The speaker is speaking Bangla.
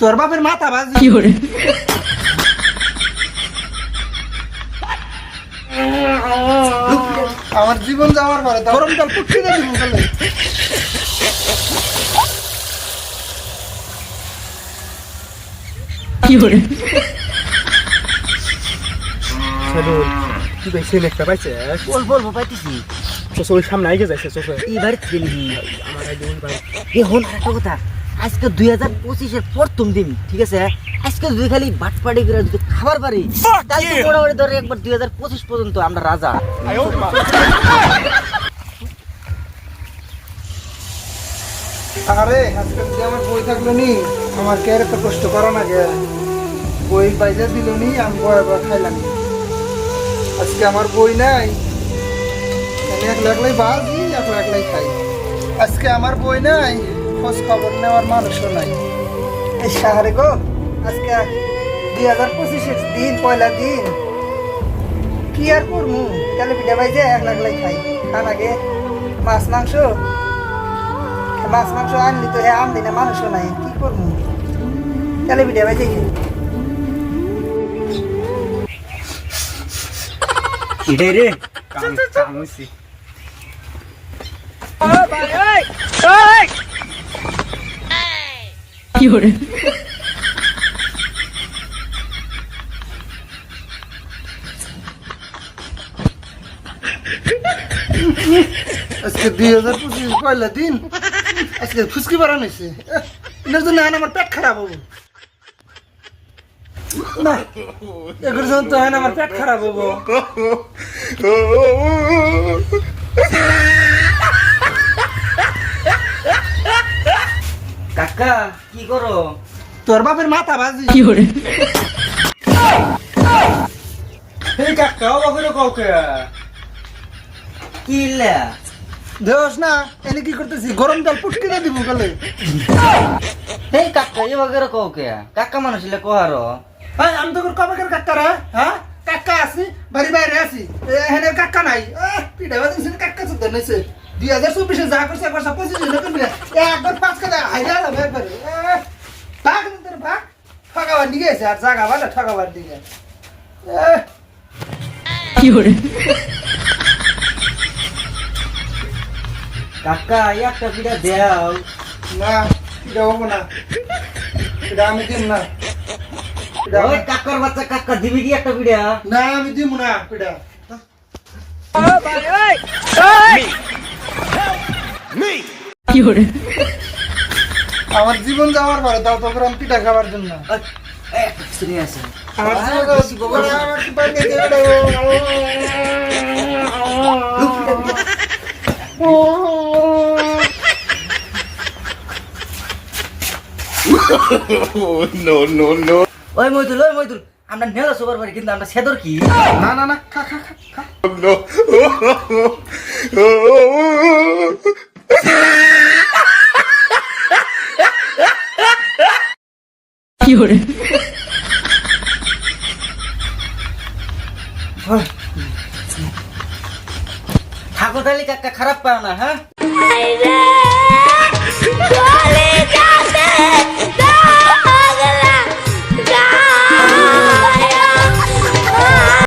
তোর বাপের মাথা বাজি। আমার জীবন যাওয়ার পরে গরম জল পুটকি দিয়ে দিব গেলে তুই বেশি একটা পাইছে? বল পাইতেছি। সামনে আগে যাইছে চোখে। এবার আমার আগে ওই ভাই এ হল একটা কথা। আজকে দুই হাজার পঁচিশের প্রথম দিন ঠিক আছে? আজকে যদি খালি বাট পাটি করে যদি খাবার পারি তাহলে তো মোটামুটি ধরে একবার দুই হাজার পঁচিশ পর্যন্ত আমরা রাজা। আরে আজকে যদি আমার বই থাকল নি আমার কে এত কষ্ট করো না গে? বই পাইজা দিল নি আমি বয় বয় খাইলাম। আজকে আমার বই নাই। আমি একলা একলাই বাজি একলা একলাই খাই। আজকে আমার বই নাই। খোঁজ খবর নেওয়ার মানুষও নাই। এই সাহারে গো আজকে দুই হাজার পঁচিশের দিন পয়লা দিন। কি আর করমু? তাহলে পিঠা ভাইজে একলা একলাই খাই। খান আগে মাছ মাংস। মাছ মাংস আনলি তো হ্যাঁ আমদি না মানুষও নাই। কি করব তাহলে ভিডিও ভাই দেখি এটাই রে আজকে দুই হাজার পঁচিশ পয়লা দিন। আজকে ফুসকি বাড়ানো হয়েছে। এটার জন্য আমার পেট খারাপ হব। না এগুলোর জন্য তো আমার পেট খারাপ হব। কাকা কি করো? তোর বাপের মাথা বাজি। এই কাকা বাপের কাউকে। কি ইল্লা? দেওস না এনে কি করতেছি? গরম জল পুটকি দিয়ে দিব গেলে। এই কাকা এ বগের কাউকে? কাকা মানুষ ইলে কোহারো আমি তো কবে কাকা রে হ্যাঁ? কাকা আছি বাড়ি বাইরে আছি। এখানে কাকা নাই। পিঠা বাজি কাকা চুদ্দ নাইছে দুই হাজার চব্বিশে যা করছে একবার পঁচিশে করবি একবার পাঁচ কাদা হাইরা যাবে একবারে এ, ভাগ নি তোর ভাগ ঠকাবার দিকে আছে আর জাগা ভালো ঠকাবার দিকে। এ, কাকা একটা পিঠা দেও। না হব না। পিঠা আমি দিম না। ওই কাকার বাচ্চা কাকা দিবি কি একটা পিঠা না আমি দিব না পিঠা আমার জীবন যাওয়ার পরে দাও তখন আমি পিঠা খাবার জন্য। ওই মইদুল ওই মইদুল আমরা নেলা সবার বাড়ি কিন্তু আমরা সেদর কি না না না খা খা খা খা ঠাকুর কাকা খারাপ পাও না হ্যাঁ?